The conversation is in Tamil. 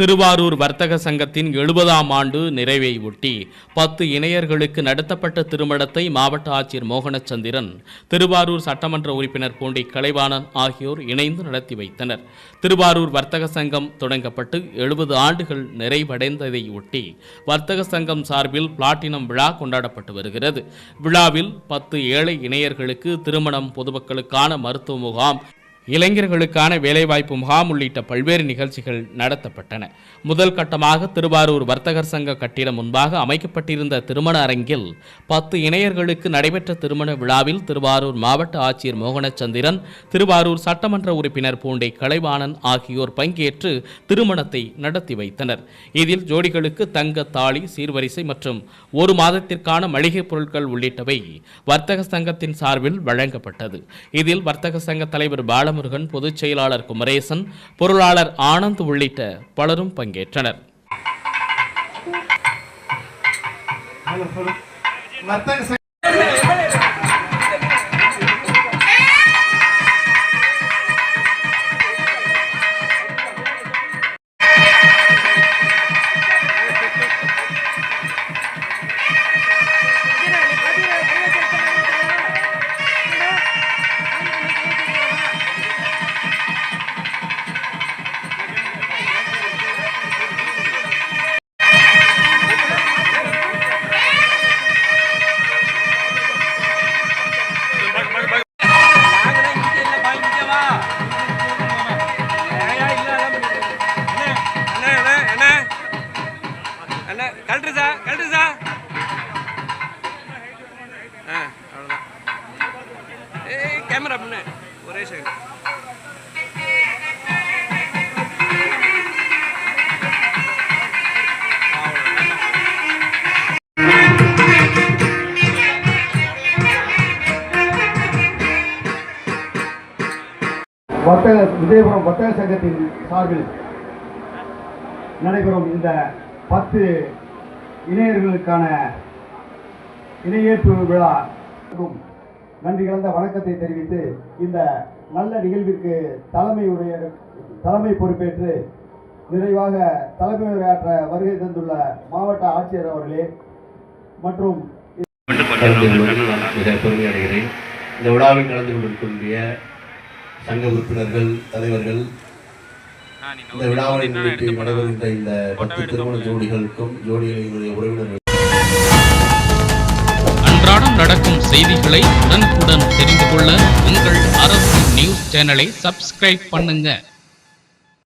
திருவாரூர் வர்த்தக சங்கத்தின் எழுபதாம் ஆண்டு நிறைவை ஒட்டி பத்து இணையர்களுக்கு நடத்தப்பட்ட திருமணத்தை மாவட்ட ஆட்சியர் மோகனச்சந்திரன் திருவாரூர் சட்டமன்ற உறுப்பினர் பூண்டி கலைவாணன் ஆகியோர் இணைந்து நடத்தி வைத்தனர். திருவாரூர் வர்த்தக சங்கம் தொடங்கப்பட்டு எழுபது ஆண்டுகள் நிறைவடைந்ததை ஒட்டி வர்த்தக சங்கம் சார்பில் பிளாட்டினம் விழா கொண்டாடப்பட்டு வருகிறது. விழாவில் பத்து ஏழை இணையர்களுக்கு திருமணம் பொதுமக்களுக்கான மருத்துவ முகாம் இளைஞர்களுக்கான வேலைவாய்ப்பு முகாம் உள்ளிட்ட பல்வேறு நிகழ்ச்சிகள் நடத்தப்பட்டன. முதல் கட்டமாக திருவாரூர் வர்த்தகர் சங்க கட்டிடம் முன்பாக அமைக்கப்பட்டிருந்த திருமண அரங்கில் பத்து இணையர்களுக்கு நடைபெற்ற திருமண விழாவில் திருவாரூர் மாவட்ட ஆட்சியர் மோகனச்சந்திரன் திருவாரூர் சட்டமன்ற உறுப்பினர் பூண்டை கலைவாணன் ஆகியோர் பங்கேற்று திருமணத்தை நடத்தி வைத்தனர். இதில் ஜோடிகளுக்கு தங்க தாலி சீர்வரிசை மற்றும் ஒரு மாதத்திற்கான மளிகைப் பொருட்கள் உள்ளிட்டவை வர்த்தக சங்கத்தின் சார்பில் வழங்கப்பட்டது. இதில் வர்த்தக சங்க தலைவர் பாலமுருகன் பொதுச் செயலாளர் குமரேசன் பொருளாளர் ஆனந்த் உள்ளிட்ட பலரும் பங்கேற்றனர். வர்த்தக கழட்டு சார் கழட்டு சார். ஆ அவ்வளோதான் ஏ கேமரா பண்ணு ஒரே செகண்ட் வர்த்தக விஜயபுரம் வர்த்தக சங்கத்தின் சார்பில் நடைபெறும் இந்த பத்து இணையர்களுக்கான இணையேற்பு விழா. நன்றி கலந்த வணக்கத்தை தெரிவித்து இந்த நல்ல நிகழ்விற்கு தலைமை உடைய தலைமை பொறுப்பேற்று நிறைவாக தலைமை உரையாற்ற வருகை தந்துள்ள மாவட்ட ஆட்சியர் அவர்களே மற்றும் மிக பெருமை அடைகிறேன். இந்த விழாவில் கலந்து கொண்டிருக்கக்கூடிய சங்க உறுப்பினர்கள் தலைவர்கள் இந்த விழாவை முன்னிட்டு நடைபெறுகின்ற இந்த பத்து திருமண ஜோடிகளுக்கும் ஜோடிகளினுடைய உறவினர்கள் அன்றாடம் நடக்கும் செய்திகளை உடனுக்குடன் தெரிந்து கொள்ள உங்கள் அரசு நியூஸ் சேனலை சப்ஸ்கிரைப் பண்ணுங்க.